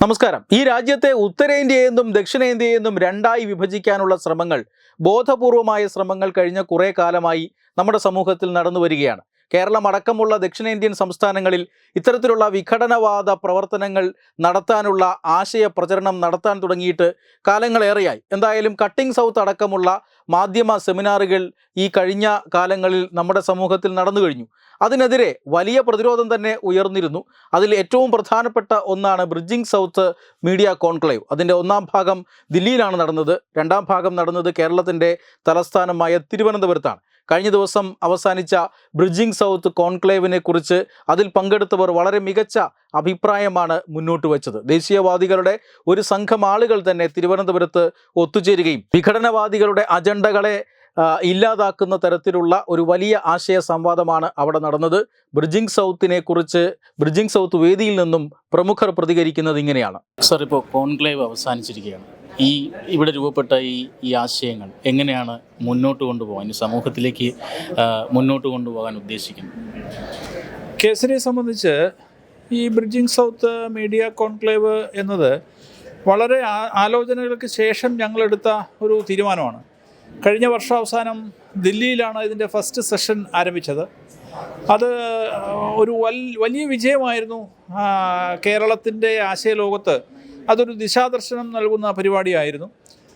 നമസ്കാരം. ഈ രാജ്യത്തെ ഉത്തരേന്ത്യയെന്നും ദക്ഷിണേന്ത്യയെന്നും രണ്ടായി വിഭജിക്കാനുള്ള ശ്രമങ്ങൾ ബോധപൂർവമായ ശ്രമങ്ങൾ കഴിഞ്ഞ കുറേ കാലമായി നമ്മുടെ സമൂഹത്തിൽ നടന്നു വരികയാണ് കേരളം അടക്കമുള്ള ദക്ഷിണേന്ത്യൻ സംസ്ഥാനങ്ങളിൽ ഇത്തരത്തിലുള്ള വിഘടനവാദ പ്രവർത്തനങ്ങൾ നടത്താനുള്ള ആശയ പ്രചരണം നടത്താൻ തുടങ്ങിയിട്ട് കാലങ്ങളേറെയായി. എന്തായാലും കട്ടിംഗ് സൗത്ത് അടക്കമുള്ള മാധ്യമ സെമിനാറുകൾ ഈ കഴിഞ്ഞ കാലങ്ങളിൽ നമ്മുടെ സമൂഹത്തിൽ നടന്നു കഴിഞ്ഞു. അതിനെതിരെ വലിയ പ്രതിരോധം തന്നെ ഉയർന്നിരുന്നു. അതിൽ ഏറ്റവും പ്രധാനപ്പെട്ട ഒന്നാണ് ബ്രിഡ്ജിംഗ് സൗത്ത് മീഡിയ കോൺക്ലേവ് അതിന്റെ ഒന്നാം ഭാഗം ദില്ലിയിലാണ് നടന്നത്. രണ്ടാം ഭാഗം നടന്നത് കേരളത്തിന്റെ തലസ്ഥാനമായ തിരുവനന്തപുരത്താണ്. കഴിഞ്ഞ ദിവസം അവസാനിച്ച ബ്രിഡ്ജിംഗ് സൗത്ത് കോൺക്ലേവിനെ കുറിച്ച് അതിൽ പങ്കെടുത്തവർ വളരെ മികച്ച അഭിപ്രായമാണ് മുന്നോട്ട് വെച്ചത്. ദേശീയവാദികളുടെ ഒരു സംഘം ആളുകൾ തന്നെ തിരുവനന്തപുരത്ത് ഒത്തുചേരുകയും വിഘടനവാദികളുടെ അജണ്ടകളെ ഇല്ലാതാക്കുന്ന തരത്തിലുള്ള ഒരു വലിയ ആശയ സംവാദമാണ് അവിടെ നടന്നത്. ബ്രിഡ്ജിംഗ് സൗത്തിനെ കുറിച്ച് ബ്രിഡ്ജിംഗ് സൗത്ത് വേദിയിൽ നിന്നും പ്രമുഖർ പ്രതികരിക്കുന്നത് ഇങ്ങനെയാണ്. സർ ഇപ്പോൾ കോൺക്ലേവ് അവസാനിച്ചിരിക്കുകയാണ്. ഈ ഇവിടെ രൂപപ്പെട്ട ഈ ഈ ആശയങ്ങൾ എങ്ങനെയാണ് മുന്നോട്ട് കൊണ്ടുപോകാൻ സമൂഹത്തിലേക്ക് മുന്നോട്ട് കൊണ്ടുപോകാൻ ഉദ്ദേശിക്കുന്നത്? കേസരിയെ സംബന്ധിച്ച് ഈ ബ്രിഡ്ജിംഗ് സൗത്ത് മീഡിയ കോൺക്ലേവ് എന്നത് വളരെ ആലോചനകൾക്ക് ശേഷം ഞങ്ങളെടുത്ത ഒരു തീരുമാനമാണ്. കഴിഞ്ഞ വർഷാവസാനം ദില്ലിയിലാണ് ഇതിന്റെ ഫസ്റ്റ് സെഷൻ ആരംഭിച്ചത്. അത് ഒരു വലിയ വിജയമായിരുന്നു കേരളത്തിന്റെ ആശയലോകത്ത് അതൊരു ദിശാദർശനം നൽകുന്ന പരിപാടിയായിരുന്നു.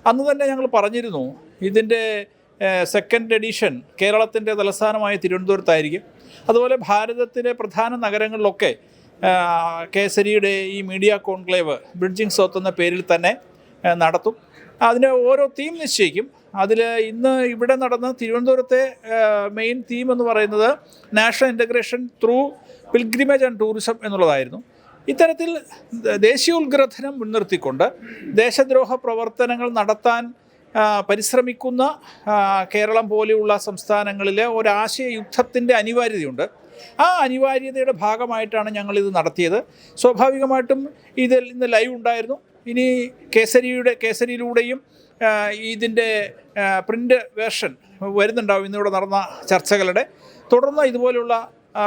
അന്ന് തന്നെ ഞങ്ങൾ പറഞ്ഞിരുന്നു ഇതിന്റെ സെക്കൻഡ് എഡിഷൻ കേരളത്തിന്റെ തലസ്ഥാനമായ തിരുവനന്തപുരത്തായിരിക്കും. അതുപോലെ ഭാരതത്തിലെ പ്രധാന നഗരങ്ങളിലൊക്കെ കേസരിയുടെ ഈ മീഡിയ കോൺക്ലേവ് ബ്രിഡ്ജിംഗ് സൗത്ത് എന്ന പേരിൽ തന്നെ നടത്തും. അതിന് ഓരോ തീം നിശ്ചയിക്കും. അതിൽ ഇന്ന് ഇവിടെ നടന്ന തിരുവനന്തപുരത്തെ മെയിൻ തീം എന്ന് പറയുന്നത് national integration through pilgrimage and tourism എന്നുള്ളതായിരുന്നു. ഇത്തരത്തിൽ ദേശീയ ഉത്ഗ്രഥനം മുൻനിർത്തിക്കൊണ്ട് ദേശദ്രോഹ പ്രവർത്തനങ്ങൾ നടത്താൻ പരിശ്രമിക്കുന്ന കേരളം പോലെയുള്ള സംസ്ഥാനങ്ങളിലെ ഒരാശയ യുദ്ധത്തിന്റെ അനിവാര്യതയുണ്ട്. ആ അനിവാര്യതയുടെ ഭാഗമായിട്ടാണ് ഞങ്ങളിത് നടത്തിയത്. സ്വാഭാവികമായിട്ടും ഇതിൽ ഇന്ന് ലൈവ് ഉണ്ടായിരുന്നു. ഇനി കേസരിയുടെ കേസരിയിലൂടെയും ഇതിന്റെ പ്രിന്റ് വേർഷൻ വരുന്നുണ്ടാവും. ഇന്നിവിടെ നടന്ന ചർച്ചകളുടെ. തുടർന്ന് ഇതുപോലെയുള്ള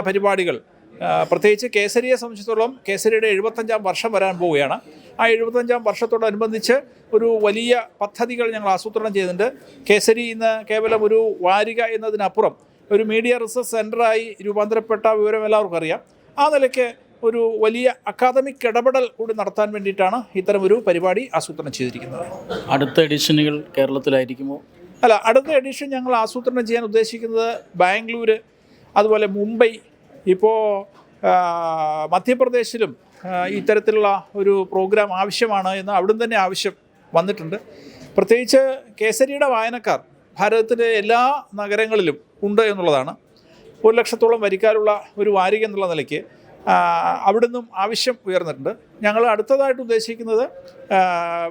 പരിപാടികൾ പ്രത്യേകിച്ച് കേസരിയെ സംബന്ധിച്ചിടത്തോളം കേസരിയുടെ എഴുപത്തഞ്ചാം വർഷം വരാൻ പോവുകയാണ്. ആ എഴുപത്തഞ്ചാം വർഷത്തോടനുബന്ധിച്ച് ഒരു വലിയ പദ്ധതികൾ ഞങ്ങൾ ആസൂത്രണം ചെയ്തിട്ടുണ്ട്. കേസരി ഇന്ന് കേവലം ഒരു വാരിക എന്നതിനപ്പുറം ഒരു മീഡിയ റിസർച്ച് സെന്ററായി രൂപാന്തരപ്പെട്ട വിവരം എല്ലാവർക്കും അറിയാം. ആ നിലയ്ക്ക് ഒരു വലിയ അക്കാദമിക് ഇടപെടൽ കൂടി നടത്താൻ വേണ്ടിയിട്ടാണ് ഇത്തരം ഒരു പരിപാടി ആസൂത്രണം ചെയ്തിരിക്കുന്നത്. അടുത്ത എഡിഷനുകൾ കേരളത്തിലായിരിക്കുമോ? അല്ല അടുത്ത എഡിഷൻ ഞങ്ങൾ ആസൂത്രണം ചെയ്യാൻ ഉദ്ദേശിക്കുന്നത് ബാംഗ്ലൂർ അതുപോലെ മുംബൈ ഇപ്പോൾ മധ്യപ്രദേശിലും ഇത്തരത്തിലുള്ള ഒരു പ്രോഗ്രാം ആവശ്യമാണ് എന്ന് അവിടുന്ന് തന്നെ ആവശ്യം വന്നിട്ടുണ്ട്. പ്രത്യേകിച്ച് കേസരിയുടെ വായനക്കാർ ഭാരതത്തിലെ എല്ലാ നഗരങ്ങളിലും ഉണ്ട് എന്നുള്ളതാണ്. ഒരു ലക്ഷത്തോളം വരിക്കാരുള്ള ഒരു വാരിക എന്നുള്ള നിലയ്ക്ക് അവിടുന്നും ആവശ്യം ഉയർന്നിട്ടുണ്ട്. ഞങ്ങൾ അടുത്തതായിട്ട് ഉദ്ദേശിക്കുന്നത്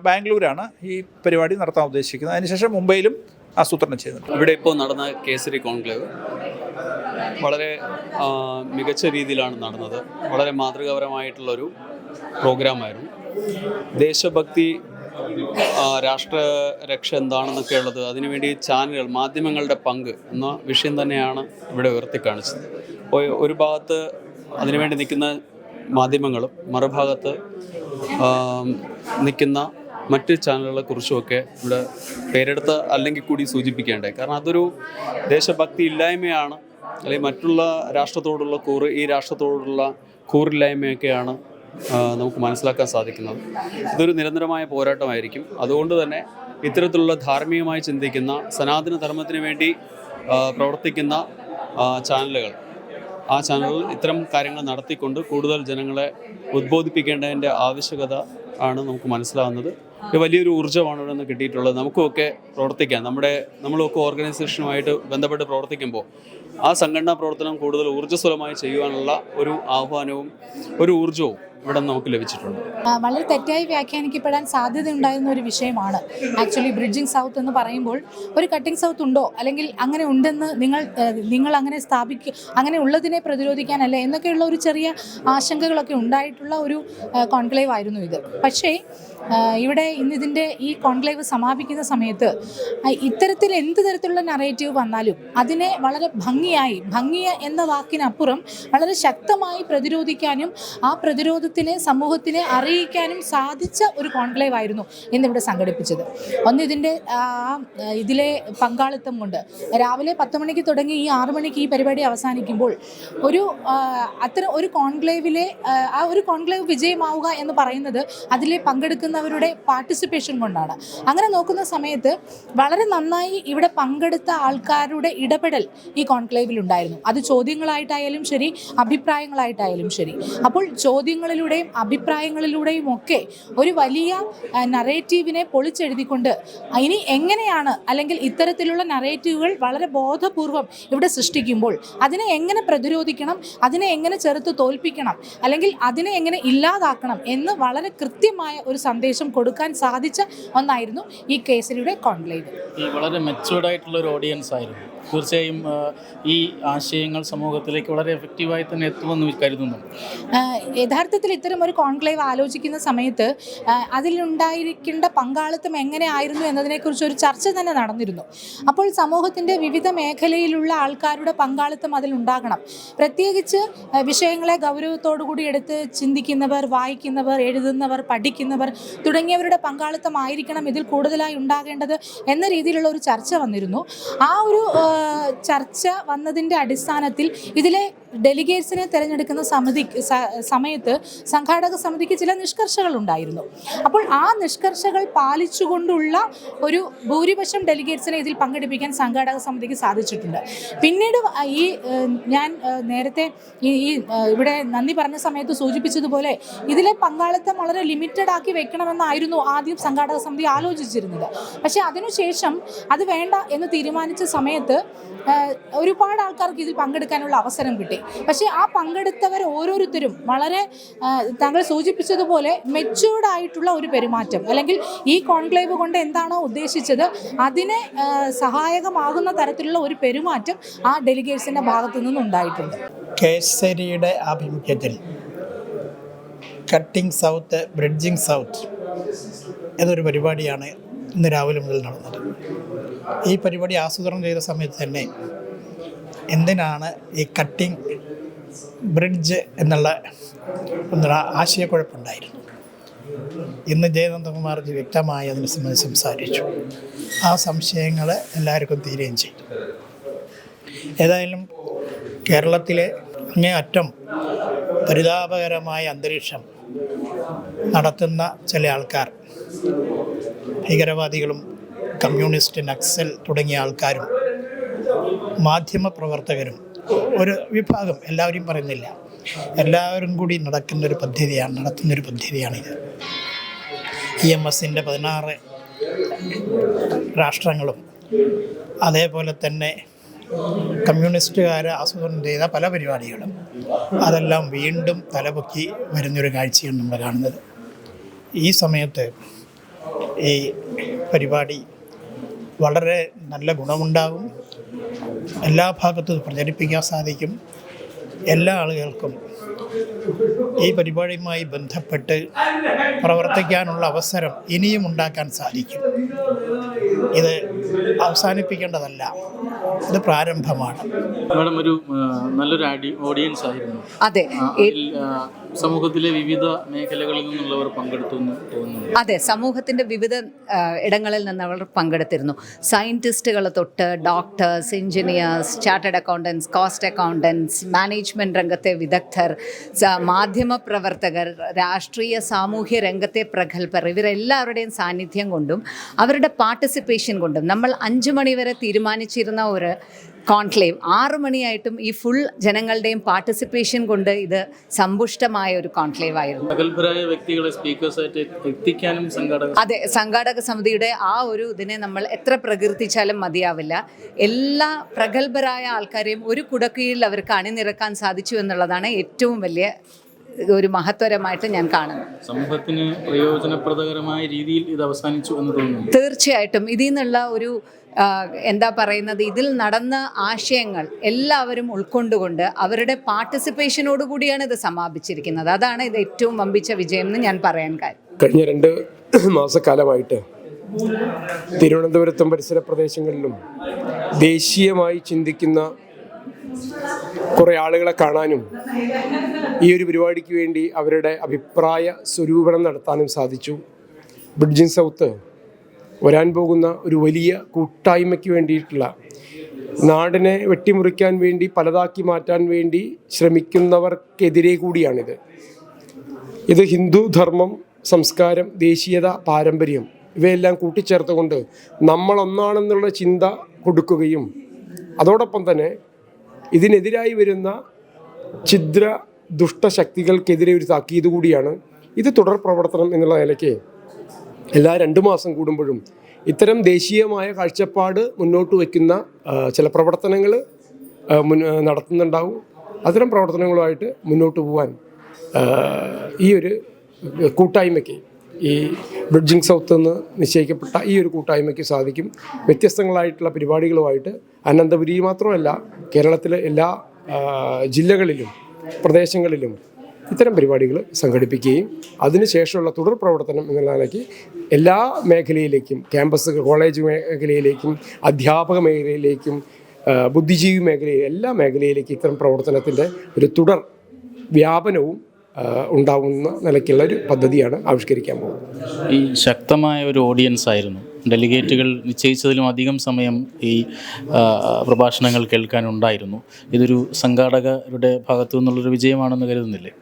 ബാംഗ്ലൂരാണ് ഈ പരിപാടി നടത്താൻ ഉദ്ദേശിക്കുന്നത്. അതിനുശേഷം മുംബൈയിലും ആസൂത്രണം ചെയ്യുന്നുണ്ട് ഇവിടെ ഇപ്പോൾ നടന്ന കേസരി കോൺക്ലേവ് വളരെ മികച്ച രീതിയിലാണ് നടന്നത്. വളരെ മാതൃകാപരമായിട്ടുള്ളൊരു പ്രോഗ്രാമായിരുന്നു. ദേശഭക്തി രാഷ്ട്രരക്ഷ രാഷ്ട്ര രക്ഷ എന്താണെന്നൊക്കെ ഉള്ളത് അതിനുവേണ്ടി ചാനലുകൾ മാധ്യമങ്ങളുടെ പങ്ക് എന്ന വിഷയം തന്നെയാണ് ഇവിടെ ഉയർത്തി കാണിച്ചത് ഒരു ഭാഗത്ത് അതിനുവേണ്ടി നിൽക്കുന്ന മാധ്യമങ്ങളും മറുഭാഗത്ത് നിൽക്കുന്ന മറ്റ് ചാനലുകളെ കുറിച്ചുമൊക്കെ ഇവിടെ പേരെടുത്ത് അല്ലെങ്കിൽ കൂടി സൂചിപ്പിക്കേണ്ടത് കാരണം അതൊരു ദേശഭക്തി ഇല്ലായ്മയാണ് അല്ലെങ്കിൽ മറ്റുള്ള രാഷ്ട്രത്തോടുള്ള കൂറ് ഈ രാഷ്ട്രത്തോടുള്ള കൂറില്ലായ്മയൊക്കെയാണ് നമുക്ക് മനസ്സിലാക്കാൻ സാധിക്കുന്നത്. ഇതൊരു നിരന്തരമായ പോരാട്ടമായിരിക്കും. അതുകൊണ്ട് തന്നെ ഇത്തരത്തിലുള്ള ധാർമ്മികമായി ചിന്തിക്കുന്ന സനാതന ധർമ്മത്തിന് വേണ്ടി പ്രവർത്തിക്കുന്ന ചാനലുകൾ. ആ ചാനലുകൾ ഇത്തരം കാര്യങ്ങൾ നടത്തിക്കൊണ്ട് കൂടുതൽ ജനങ്ങളെ ഉദ്ബോധിപ്പിക്കേണ്ടതിന്റെ ആവശ്യകത ആണ് നമുക്ക് മനസ്സിലാവുന്നത്. ഇത് വലിയൊരു ഊർജമാണ് ഇവിടെ നിന്ന് കിട്ടിയിട്ടുള്ളത്. നമുക്കുമൊക്കെ പ്രവർത്തിക്കാം. നമ്മുടെ നമ്മളൊക്കെ ഓർഗനൈസേഷനുമായിട്ട് ബന്ധപ്പെട്ട് പ്രവർത്തിക്കുമ്പോൾ ആ സംഘടനാ പ്രവർത്തനം കൂടുതൽ ഊർജസ്വലമായി ചെയ്യുവാനുള്ള ഒരു ആഹ്വാനവും ഒരു ഊർജവും ഇവിടെ നമുക്ക് ലഭിച്ചിട്ടുണ്ട്. വളരെ തെറ്റായി വ്യാഖ്യാനിക്കപ്പെടാൻ സാധ്യത ഉണ്ടായിരുന്ന ഒരു വിഷയമാണ്. ആക്ച്വലി ബ്രിഡ്ജിംഗ് സൗത്ത് എന്ന് പറയുമ്പോൾ ഒരു കട്ടിംഗ് സൗത്ത് ഉണ്ടോ? അല്ലെങ്കിൽ അങ്ങനെ ഉണ്ടെന്ന് നിങ്ങൾ നിങ്ങൾ അങ്ങനെ സ്ഥാപിക്കുക അങ്ങനെ ഉള്ളതിനെ പ്രതിരോധിക്കാനല്ലേ? എന്നൊക്കെയുള്ള ഒരു ചെറിയ ആശങ്കകളൊക്കെ ഉണ്ടായിട്ടുള്ള ഒരു കോൺക്ലേവ് ആയിരുന്നു ഇത്. പക്ഷേ ഇവിടെ ഇന്ന് ഇതിന്റെ ഈ കോൺക്ലേവ് സമാപിക്കുന്ന സമയത്ത് ഇത്തരത്തിൽ എന്ത് തരത്തിലുള്ള നറേറ്റീവ് വന്നാലും അതിനെ വളരെ ഭംഗിയായി ഭംഗിയ എന്ന വാക്കിനപ്പുറം വളരെ ശക്തമായി പ്രതിരോധിക്കാനും ആ പ്രതിരോധ പ്രതിരോധത്തിനെ സമൂഹത്തിന് അറിയിക്കാനും സാധിച്ച ഒരു കോൺക്ലേവ് ആയിരുന്നു ഇന്നിവിടെ സംഘടിപ്പിച്ചത്. ഒന്ന് ഇതിന്റെ ആ, ഇതിലെ പങ്കാളിത്തം കൊണ്ട് രാവിലെ പത്ത് മണിക്ക് തുടങ്ങി ഈ ആറു മണിക്ക് ഈ പരിപാടി അവസാനിക്കുമ്പോൾ ഒരു അത്തരം ഒരു കോൺക്ലേവിലെ ആ, ഒരു കോൺക്ലേവ് വിജയമാവുക എന്ന് പറയുന്നത് അതിലെ പങ്കെടുക്കുന്നവരുടെ പാർട്ടിസിപ്പേഷൻ കൊണ്ടാണ്. അങ്ങനെ നോക്കുന്ന സമയത്ത് വളരെ നന്നായി ഇവിടെ പങ്കെടുത്ത ആൾക്കാരുടെ ഇടപെടൽ ഈ കോൺക്ലേവിൽ ഉണ്ടായിരുന്നു അത് ചോദ്യങ്ങളായിട്ടായാലും ശരി അഭിപ്രായങ്ങളായിട്ടായാലും ശരി. അപ്പോൾ ചോദ്യങ്ങളിലൂടെയും അഭിപ്രായങ്ങളിലൂടെയും ഒക്കെ ഒരു വലിയ നറേറ്റീവിനെ പൊളിച്ചെഴുതിക്കൊണ്ട് ഇനി എങ്ങനെയാണ് അല്ലെങ്കിൽ ഇത്തരത്തിലുള്ള നറേറ്റീവുകൾ വളരെ ബോധപൂർവം ഇവിടെ സൃഷ്ടിക്കുമ്പോൾ അതിനെ എങ്ങനെ പ്രതിരോധിക്കണം അതിനെ എങ്ങനെ ചെറുത്ത് തോൽപ്പിക്കണം അല്ലെങ്കിൽ അതിനെ എങ്ങനെ ഇല്ലാതാക്കണം എന്ന് വളരെ കൃത്യമായ ഒരു സന്ദേശം കൊടുക്കാൻ സാധിച്ച ഒന്നായിരുന്നു ഈ കേസിലൂടെ കോൺക്ലേവ്. വളരെ മെച്ചുവേർഡ് ആയിട്ടുള്ള ഒരു ഓഡിയൻസ് ആയിരുന്നു. തീർച്ചയായും ഈ ആശയങ്ങൾ സമൂഹത്തിലേക്ക് വളരെ എഫക്റ്റീവായി തന്നെ എത്തുമെന്ന് കരുതുന്നു. യഥാർത്ഥത്തിൽ ഇത്തരം ഒരു കോൺക്ലേവ് ആലോചിക്കുന്ന സമയത്ത് അതിലുണ്ടായിരിക്കേണ്ട പങ്കാളിത്തം എങ്ങനെയായിരുന്നു എന്നതിനെക്കുറിച്ച് ഒരു ചർച്ച തന്നെ നടന്നിരുന്നു. അപ്പോൾ സമൂഹത്തിന്റെ വിവിധ മേഖലയിലുള്ള ആൾക്കാരുടെ പങ്കാളിത്തം അതിലുണ്ടാകണം. പ്രത്യേകിച്ച് വിഷയങ്ങളെ ഗൗരവത്തോടു കൂടി എടുത്ത് ചിന്തിക്കുന്നവർ വായിക്കുന്നവർ എഴുതുന്നവർ പഠിക്കുന്നവർ തുടങ്ങിയവരുടെ പങ്കാളിത്തമായിരിക്കണം ഇതിൽ കൂടുതലായി ഉണ്ടാകേണ്ടത് എന്ന രീതിയിലുള്ള ഒരു ചർച്ച വന്നിരുന്നു. ആ ഒരു ചർച്ച വന്നതിന്റെ അടിസ്ഥാനത്തിൽ ഇതിലെ ഡെലിഗേറ്റ്സിനെ തിരഞ്ഞെടുക്കുന്ന സമിതി സമയത്ത് സംഘാടക സമിതിക്ക് ചില നിഷ്കർഷകൾ ഉണ്ടായിരുന്നു അപ്പോൾ ആ നിഷ്കർഷകൾ പാലിച്ചുകൊണ്ടുള്ള ഒരു ഭൂരിപക്ഷം ഡെലിഗേറ്റ്സിനെ ഇതിൽ പങ്കെടുപ്പിക്കാൻ സംഘാടക സമിതിക്ക് സാധിച്ചിട്ടുണ്ട്. പിന്നീട് ഈ ഞാൻ നേരത്തെ ഈ ഇവിടെ നന്ദി പറഞ്ഞ സമയത്ത് സൂചിപ്പിച്ചതുപോലെ ഇതിലെ പങ്കാളിത്തം വളരെ ലിമിറ്റഡ് ആക്കി വെക്കണമെന്നായിരുന്നു ആദ്യം സംഘാടക സമിതി ആലോചിച്ചിരുന്നത്. പക്ഷേ അതിനുശേഷം അത് വേണ്ട എന്ന് തീരുമാനിച്ച സമയത്ത് ഒരുപാട് ആൾക്കാർക്ക് ഇതിൽ പങ്കെടുക്കാനുള്ള അവസരം കിട്ടി. പക്ഷേ ആ പങ്കെടുത്തവർ ഓരോരുത്തരും വളരെ താങ്കൾ സൂചിപ്പിച്ചതുപോലെ മെച്യൂർഡ് ആയിട്ടുള്ള ഒരു പെരുമാറ്റം. അല്ലെങ്കിൽ ഈ കോൺക്ലേവ് കൊണ്ട് എന്താണോ ഉദ്ദേശിച്ചത് അതിനെ സഹായകമാകുന്ന തരത്തിലുള്ള ഒരു പെരുമാറ്റം ആ ഡെലിഗേറ്റ്സിന്റെ ഭാഗത്തു നിന്നുണ്ടായിട്ടുണ്ട് കേസരിയുടെ ആഭിമുഖ്യത്തിൽ കട്ടിംഗ് സൗത്ത് ബ്രിഡ്ജിംഗ് സൗത്ത് എന്നൊരു പരിപാടിയാണ് ഇന്ന് രാവിലെ മുതൽ നടന്നത്. ഈ പരിപാടി ആസൂത്രണം ചെയ്ത സമയത്ത് തന്നെ എന്തിനാണ് ഈ കട്ടിംഗ് ബ്രിഡ്ജ് എന്നുള്ള എന്നുള്ള ആശയക്കുഴപ്പമുണ്ടായിരുന്നു ഇന്ന് ജയനന്ദകുമാർജി വ്യക്തമായി അതിനെ സംബന്ധിച്ച് സംസാരിച്ചു. ആ സംശയങ്ങൾ എല്ലാവർക്കും തീരുകയും ചെയ്തു. ഏതായാലും കേരളത്തിലെ അങ്ങേയറ്റം പരിതാപകരമായ അന്തരീക്ഷം നടത്തുന്ന ചില ആൾക്കാർ ഭീകരവാദികളും കമ്മ്യൂണിസ്റ്റ് നക്സൽ തുടങ്ങിയ ആൾക്കാരും മാധ്യമപ്രവർത്തകരും ഒരു വിഭാഗം എല്ലാവരും പറയുന്നില്ല. എല്ലാവരും കൂടി നടക്കുന്ന ഒരു പദ്ധതിയാണ് നടത്തുന്നൊരു പദ്ധതിയാണിത്. ഇ എം എസിന്റെ പതിനാറ് രാഷ്ട്രങ്ങളും അതേപോലെ തന്നെ കമ്മ്യൂണിസ്റ്റുകാർ ആസൂത്രണം ചെയ്ത പല പരിപാടികളും അതെല്ലാം വീണ്ടും തലപൊക്കി വരുന്നൊരു കാഴ്ചയാണ് നമ്മൾ കാണുന്നത്. ഈ സമയത്ത് ഈ പരിപാടി വളരെ നല്ല ഗുണമുണ്ടാകും. എല്ലാ ഭാഗത്തും പ്രചരിപ്പിക്കാൻ സാധിക്കും. എല്ലാ ആളുകൾക്കും ഈ പരിപാടിയുമായി ബന്ധപ്പെട്ട് പ്രവർത്തിക്കാനുള്ള അവസരം ഇനിയും ഉണ്ടാക്കാൻ സാധിക്കും. ഇത് അവസാനിപ്പിക്കേണ്ടതല്ല. ഇത് പ്രാരംഭമാണ്. മാഡം ഒരു നല്ലൊരു ഓഡിയൻസ് ആയിരുന്നു. അതെ. സമൂഹത്തിലെ വിവിധ മേഖലകളിൽ നിന്നുള്ളവർ പങ്കെടുത്തു തോന്നുന്നു. അതെ സമൂഹത്തിന്റെ വിവിധ ഇടങ്ങളിൽ നിന്ന് അവർ പങ്കെടുത്തിരുന്നു. സയന്റിസ്റ്റുകൾ തൊട്ട് doctors engineers chartered accountants cost accountants management രംഗത്തെ വിദഗ്ധർ മാധ്യമ പ്രവർത്തകർ രാഷ്ട്രീയ സാമൂഹ്യ രംഗത്തെ പ്രഗത്ഭർ ഇവരെല്ലാവരുടെയും സാന്നിധ്യം കൊണ്ടും അവരുടെ പാർട്ടിസിപ്പേഷൻ കൊണ്ടും നമ്മൾ അഞ്ചു മണിവരെ തീരുമാനിച്ചിരുന്ന ഒരു കോൺക്ലേവ്. ആറു മണിയായിട്ടും ഈ ഫുൾ ജനങ്ങളുടെയും പാർട്ടിസിപ്പേഷൻ കൊണ്ട് ഇത് സമ്പുഷ്ടമായ ഒരു കോൺക്ലേവ് ആയിരുന്നു. പ്രഗത്ഭരായ വ്യക്തികളെ സ്പീക്കേഴ്സായിട്ട് എത്തിക്കാനും അതെ സംഘാടക സമിതിയുടെ ആ ഒരു ഇതിനെ നമ്മൾ എത്ര പ്രകീർത്തിച്ചാലും മതിയാവില്ല. എല്ലാ പ്രഗത്ഭരായ ആൾക്കാരെയും ഒരു കുടക്കീഴിൽ അവർക്ക് അണിനിരക്കാൻ സാധിച്ചു എന്നുള്ളതാണ് ഏറ്റവും വലിയ ഒരു മഹത്വരമായിട്ട് ഞാൻ കാണുന്നു. സമൂഹത്തിന് പ്രയോജനപ്രദകരമായ രീതിയിൽ ഇത് അവസാനിച്ചു എന്ന് തോന്നുന്നു. തീർച്ചയായിട്ടും ഇതിൽ നിന്നുള്ള ഒരു എന്താ പറയുന്നത് ഇതിൽ നടന്ന ആശയങ്ങൾ എല്ലാവരും ഉൾക്കൊണ്ടുകൊണ്ട് അവരുടെ പാർട്ടിസിപ്പേഷനോട് കൂടിയാണ് ഇത് സമാപിച്ചിരിക്കുന്നത്. അതാണ് ഇത് ഏറ്റവും വമ്പിച്ച വിജയം എന്ന് ഞാൻ പറയാൻ കാര്യം. കഴിഞ്ഞ രണ്ട് മാസക്കാലമായിട്ട് തിരുവനന്തപുരത്തും പരിസര പ്രദേശങ്ങളിലും ദേശീയമായി ചിന്തിക്കുന്ന കുറേ ആളുകളെ കാണാനും ഈ ഒരു പരിപാടിക്ക് വേണ്ടി അവരുടെ അഭിപ്രായ സ്വരൂപണം നടത്താനും സാധിച്ചു. ബ്രിഡ്ജിങ് സൗത്ത് വരാൻ പോകുന്ന ഒരു വലിയ കൂട്ടായ്മയ്ക്ക് വേണ്ടിയിട്ടുള്ള നാടിനെ വെട്ടിമുറിക്കാൻ വേണ്ടി പലതാക്കി മാറ്റാൻ വേണ്ടി ശ്രമിക്കുന്നവർക്കെതിരെ കൂടിയാണിത്. ഇത് ഹിന്ദു ധർമ്മം സംസ്കാരം ദേശീയത പാരമ്പര്യം ഇവയെല്ലാം കൂട്ടിച്ചേർത്തുകൊണ്ട് നമ്മളൊന്നാണെന്നുള്ള ചിന്ത കൊടുക്കുകയും അതോടൊപ്പം തന്നെ ഇതിനെതിരായി വരുന്ന ഛിദ്ര ദുഷ്ടശക്തികൾക്കെതിരെ ഒരു താക്കീത് കൂടിയാണ് ഇത് തുടർ പ്രവർത്തനം എന്നുള്ള നിലയ്ക്ക് എല്ലാ രണ്ട് മാസം കൂടുമ്പോഴും ഇത്തരം ദേശീയമായ കാഴ്ചപ്പാട് മുന്നോട്ട് വയ്ക്കുന്ന ചില പ്രവർത്തനങ്ങൾ നടത്തുന്നുണ്ടാവും. അത്തരം പ്രവർത്തനങ്ങളുമായിട്ട് മുന്നോട്ട് പോകാൻ ഈ ഒരു കൂട്ടായ്മയ്ക്ക് ഈ ബ്രിഡ്ജിങ് സൗത്ത് എന്ന് നിശ്ചയിക്കപ്പെട്ട ഈ ഒരു കൂട്ടായ്മയ്ക്ക് സാധിക്കും. വ്യത്യസ്തങ്ങളായിട്ടുള്ള പരിപാടികളുമായിട്ട് അനന്തപുരി മാത്രമല്ല കേരളത്തിലെ എല്ലാ ജില്ലകളിലും പ്രദേശങ്ങളിലും ഇത്തരം പരിപാടികൾ സംഘടിപ്പിക്കുകയും അതിനുശേഷമുള്ള തുടർ പ്രവർത്തനം എന്നുള്ള നിലയ്ക്ക് എല്ലാ മേഖലയിലേക്കും ക്യാമ്പസ് കോളേജ് മേഖലയിലേക്കും അധ്യാപക മേഖലയിലേക്കും ബുദ്ധിജീവി മേഖലയിൽ എല്ലാ മേഖലയിലേക്കും ഇത്തരം പ്രവർത്തനത്തിന്റെ ഒരു തുടർ വ്യാപനവും ഉണ്ടാവുന്ന നിലയ്ക്കുള്ള ഒരു പദ്ധതിയാണ് ആവിഷ്കരിക്കാൻ പോകുന്നത്. ഈ ശക്തമായ ഒരു ഓഡിയൻസ് ആയിരുന്നു. ഡെലിഗേറ്റുകൾ നിശ്ചയിച്ചതിലും അധികം സമയം ഈ പ്രഭാഷണങ്ങൾ കേൾക്കാനുണ്ടായിരുന്നു. ഇതൊരു സംഘാടകരുടെ ഭാഗത്തു നിന്നുള്ളൊരു വിജയമാണെന്ന് കരുതുന്നില്ലേ?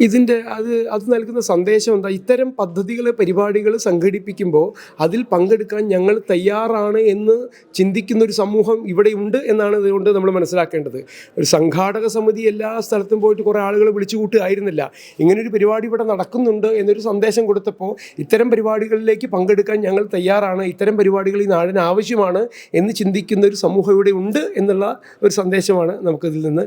ഇതിന്റെ അത് അത് നൽകുന്ന സന്ദേശം എന്താ? ഇത്തരം പദ്ധതികൾ പരിപാടികൾ സംഘടിപ്പിക്കുമ്പോൾ അതിൽ പങ്കെടുക്കാൻ ഞങ്ങൾ തയ്യാറാണ് എന്ന് ചിന്തിക്കുന്ന ഒരു സമൂഹം ഇവിടെ ഉണ്ട് എന്നാണ് ഇതുകൊണ്ട് നമ്മൾ മനസ്സിലാക്കേണ്ടത്. ഒരു സംഘാടക സമിതി എല്ലാ സ്ഥലത്തും പോയിട്ട് കുറേ ആളുകൾ വിളിച്ചു കൂട്ടുകയായിരുന്നില്ല. ഇങ്ങനൊരു പരിപാടി ഇവിടെ നടക്കുന്നുണ്ട് എന്നൊരു സന്ദേശം കൊടുത്തപ്പോൾ ഇത്തരം പരിപാടികളിലേക്ക് പങ്കെടുക്കാൻ ഞങ്ങൾ തയ്യാറാണ്. ഇത്തരം പരിപാടികൾ ഈ നാടിന് ആവശ്യമാണ് എന്ന് ചിന്തിക്കുന്ന ഒരു സമൂഹം ഇവിടെ ഉണ്ട് എന്നുള്ള ഒരു സന്ദേശമാണ് നമുക്കിതിൽ നിന്ന്